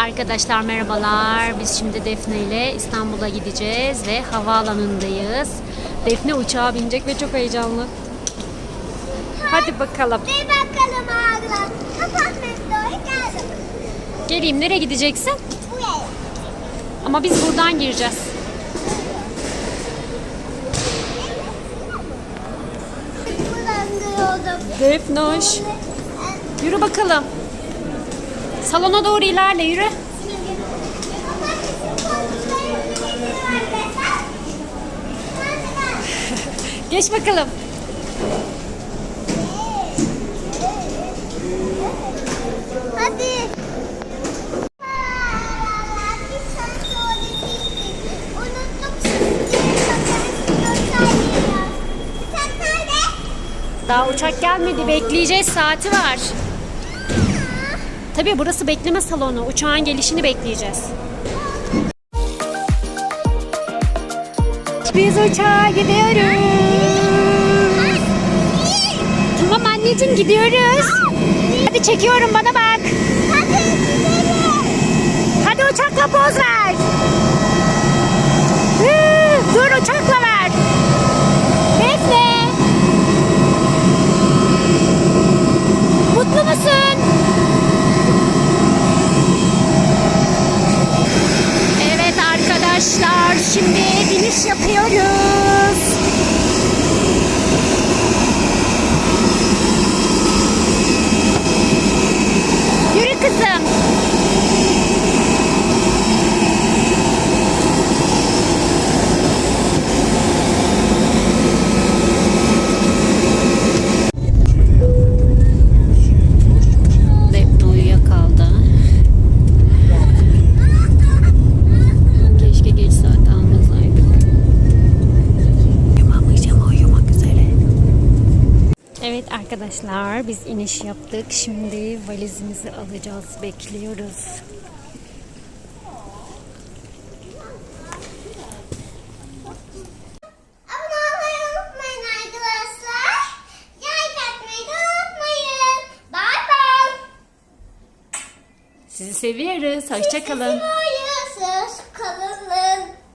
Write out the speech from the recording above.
Arkadaşlar merhabalar. Biz şimdi Defne ile İstanbul'a gideceğiz ve havaalanındayız. Defne uçağa binecek ve çok heyecanlı. Hadi bakalım. Bir bakalım ağlar. Kapat metroyu geldim. Geleyim nereye gideceksin? Bu yere. Ama biz buradan gireceğiz. Defnoş. Yürü bakalım. Salona doğru ilerle yürü. Geç bakalım. Hadi. Daha uçak gelmedi. Bekleyeceğiz. Saati var. Tabii burası bekleme salonu. Uçağın gelişini bekleyeceğiz. Biz uçağa gidiyoruz. Tamam anneciğim gidiyoruz. Hadi çekiyorum bana bak. Hadi uçakla poz ver. Hı, Dur uçakla ver. Bekle. Mutlu musun? Evet arkadaşlar şimdi biniş yapıyoruz. Evet arkadaşlar biz iniş yaptık. Şimdi valizimizi alacağız. Bekliyoruz. Sizi seviyoruz. Hoşçakalın. Sizi